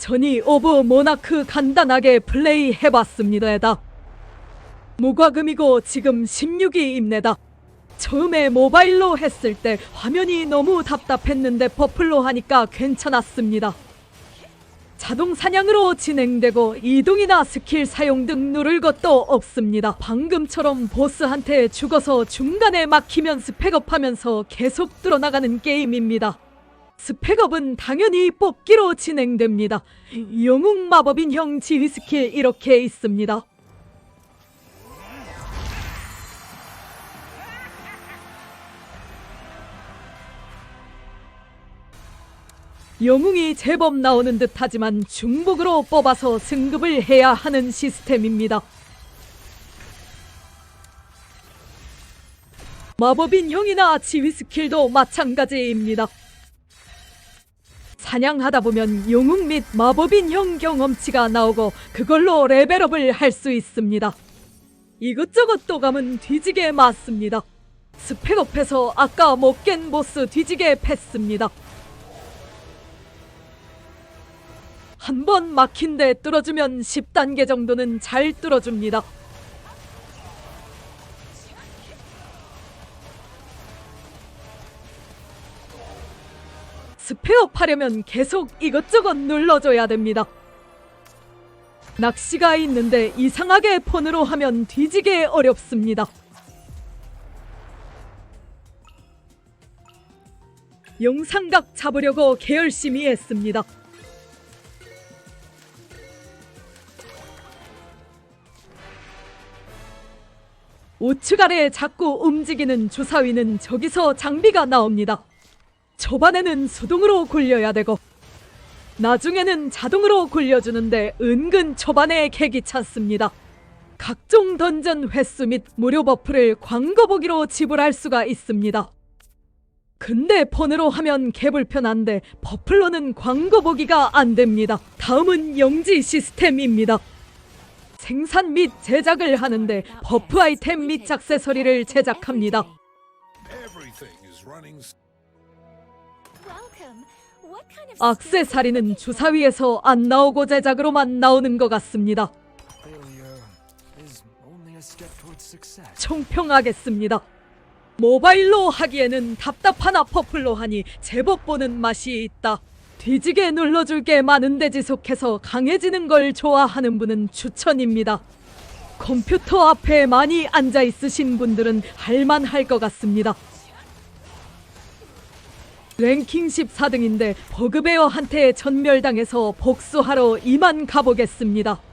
전이 오브 모나크 간단하게 플레이 해봤습니다에다. 무과금이고 지금 16위입니다. 처음에 모바일로 했을 때 화면이 너무 답답했는데 버플로 하니까 괜찮았습니다. 자동 사냥으로 진행되고 이동이나 스킬 사용 등 누를 것도 없습니다. 방금처럼 보스한테 죽어서 중간에 막히면 스펙업하면서 계속 뚫어나가는 게임입니다. 스펙업은 당연히 뽑기로 진행됩니다. 영웅 마법인 형 지휘 스킬 이렇게 있습니다. 영웅이 제법 나오는 듯 하지만 중복으로 뽑아서 승급을 해야 하는 시스템입니다. 마법인 형이나 지휘 스킬도 마찬가지입니다. 사냥하다 보면 영웅 및 마법인 형 경험치가 나오고 그걸로 레벨업을 할 수 있습니다. 이것저것 또 가면 뒤지게 맞습니다. 스펙업해서 아까 못 깬 보스 뒤지게 팼습니다. 한 번 막힌 데 뚫어주면 10단계 정도는 잘 뚫어줍니다. 스페업 하려면 계속 이것저것 눌러줘야 됩니다. 낚시가 있는데 이상하게 폰으로 하면 뒤지게 어렵습니다. 영상각 잡으려고 개열심히 했습니다. 아래 자꾸 움직이는 주사위는 저기서 장비가 나옵니다. 초반에는 수동으로 굴려야 되고 나중에는 자동으로 굴려주는데 은근 초반에 객이 찼습니다. 각종 던전 횟수 및 무료 버프를 광고 보기로 지불할 수가 있습니다. 근데 폰으로 하면 개불편한데 버플로는 광고 보기가 안 됩니다. 다음은 영지 시스템입니다. 생산 및 제작을 하는데 버프 아이템 및 액세서리를 제작합니다. 악세사리는 주사위에서 안 나오고 제작으로만 나오는 것 같습니다. 총평하겠습니다. 모바일로 하기에는 답답하나 퍼플로 하니 제법 보는 맛이 있다. 뒤지게 눌러줄 게 많은데 지속해서 강해지는 걸 좋아하는 분은 추천입니다. 컴퓨터 앞에 많이 앉아 있으신 분들은 할만할 것 같습니다. 랭킹 14등인데 버그베어한테 전멸당해서 복수하러 이만 가보겠습니다.